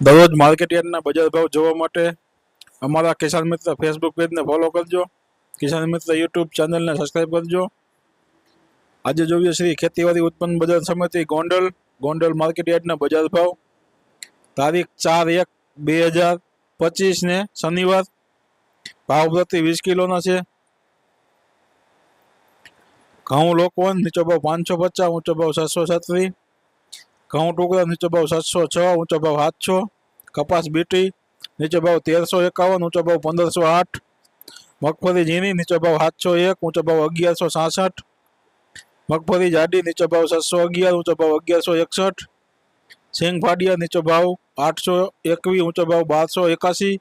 દરરોજ માર્કેટ યાર્ડના બજાર ભાવ જોવા માટે અમારા કિસાન મિત્ર ફેસબુક પેજને ફોલો કરજો. કિસાન મિત્ર યુટ્યુબ ચેનલને સબસ્ક્રાઈબ કરજો. આજે જોઈએ શ્રી ખેતીવાડી ઉત્પન્ન બજાર સમિતિ ગોંડલ. ગોંડલ માર્કેટ યાર્ડના બજાર ભાવ. તારીખ ચાર એક બે હજાર પચીસને શનિવાર. ભાવ પ્રતિ વીસ કિલોના છે. ઘઉં લોકવન, નીચો ભાવ પાંચસો પચાસ, ઊંચો ભાવ સાતસો છત્રીસ. ઘઉં ટુકડા નીચો ભાવ સાતસો છ ઊંચો ભાવ સાતસો કપાસ બીટી નીચો ભાવ તેરસો એકાવન ઊંચો ભાવ પંદરસો આઠ મગફળી ઝીણી નીચો ભાવ સાતસો એક ઊંચો ભાવ અગિયારસો સાસઠ મગફળી જાડી નીચો ભાવ સાતસો અગિયાર ઊંચો ભાવ અગિયારસો એકસઠ સિંગ ફાડિયા નીચો ભાવ આઠસો એકવીસ ઊંચો ભાવ બારસો એકાસી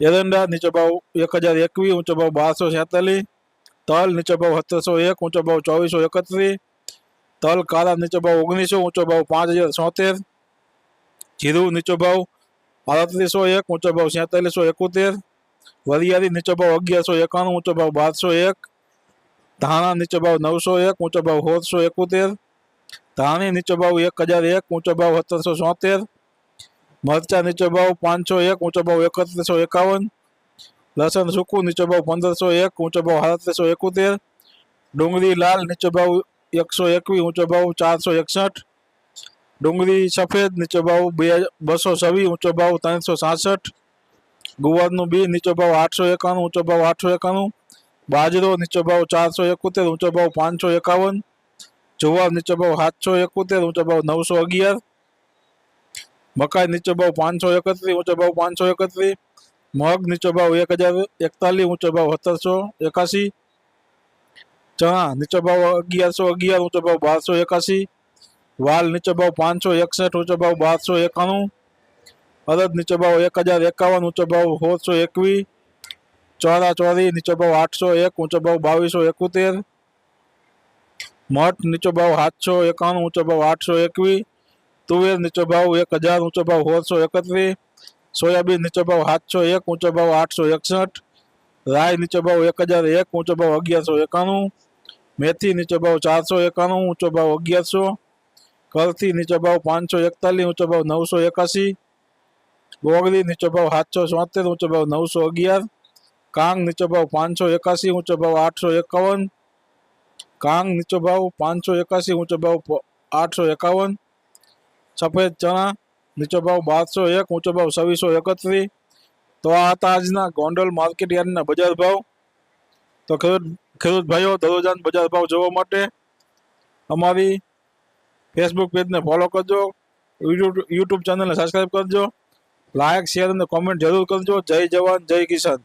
એરંડા નીચો ભાવ એક હજાર એકવીસ ઊંચો ભાવ બારસો છેતાલીસ તલ નીચો ભાવ સત્તરસો એક ઊંચો ભાવ ચોવીસો એકત્રીસ તલ કાળા નીચો ભાવ ઓગણીસો ઊંચો ભાવ પાંચ હજાર છોતેર જીરું નીચો ભાવ આડત્રીસો એક ઊંચો ભાવ છેતાલીસો એકોતેર વરિયાળી નીચો ભાવ અગિયારસો એકાણું ઊંચો ભાવ બારસો એક ધાણા નીચો ભાવ નવસો એક ઊંચો ભાવ સોળસો એકોતેર ધાણી નીચો ભાવ એક હજાર એક ઊંચો ભાવ સત્તરસો છોતેર મરચા નીચો ભાવ પાંચસો એક ઊંચો ભાવ એકત્રીસો એકાવન લસણ સૂકું નીચો ભાવ પંદરસો એક ઊંચો ભાવ સાડત્રીસો એકોતેર ડુંગળી લાલ નીચો ભાવ એકસો એકવીસ ઊંચો ભાવ ચારસો એકસઠ ડુંગળી સફેદ નીચો ભાવ બે બસો છવ્વીસ ઊંચો ભાવ ત્રણસો સાસઠ ગુવારનું બી નીચો ભાવ આઠસો એકાણું ઊંચો ભાવ આઠસો એકાણું બાજરો નીચો ભાવ ચારસો એકોતેર ઊંચો ભાવ પાંચસો એકાવન જુવાર નીચો ભાવ સાતસો એકોતેર ઊંચો ભાવ નવસો અગિયાર મકાઈ નીચો ભાવ પાંચસો એકત્રીસ ઊંચો ભાવ પાંચસો એકત્રીસ મગ નીચો ભાવ એક હજાર એકતાલીસ ઊંચો ભાવ સત્તરસો એકાસી ચણા નીચો ભાવ અગિયારસો અગિયાર ઊંચો ભાવ બારસો એકાસી વાલ નીચો ભાવ પાંચસો એકસઠ ઊંચો ભાવ બારસો એકાણું અડદ નીચો ભાવ એક હજાર એકાવન ઊંચો ભાવ સોળસો એકવીસ ચોરા ચોરી નીચો ભાવ આઠસો એક ઊંચો ભાવ બાવીસો એકોતેર મઠ નીચો ભાવ સાતસો એકાણું ઊંચો ભાવ આઠસો એકવીસ તુવેર નીચો ભાવ એક હજાર ઊંચો ભાવ સોળસો એકત્રીસ સોયાબીન નીચો ભાવ સાતસો એક ઊંચો ભાવ આઠસો એકસઠ રાય નીચો ભાવ એક હજાર એક ઊંચો ભાવ અગિયારસો એકાણું મેથી નીચો ભાવ ચારસો એકાણું, ઊંચો ભાવ અગિયારસો. કરથી નીચો ભાવ પાંચસો એકતાલીસ, ઊંચો ભાવ નવસો એકાસી ગોગરી નીચો ભાવ સાતસો છોતેર, ઊંચો ભાવ નવસો અગિયાર. કાંગ નીચો ભાવ પાંચસો એકાસી ઊંચો ભાવ આઠસો એકાવન. કાંગ નીચો ભાવ પાંચસો એકાસી ઊંચો ભાવ આઠસો એકાવન. સફેદ ચણા નીચો ભાવ બારસો એક, ઊંચો ભાવ છવ્વીસો એકત્રીસ. તો આ હતા આજના ગોંડલ માર્કેટ યાર્ડના બજાર ભાવ. તો ખેડૂત ખેડૂત ભાઈઓ, દરરોજાન બજાર ભાવ જોવા માટે અમારી ફેસબુક પેજને ફોલો કરજો યુટ્યુબ ચેનલને સબસ્ક્રાઈબ કરજો લાયક શેર અને કોમેન્ટ જરૂર કરજો. જય જવાન, જય કિસાન.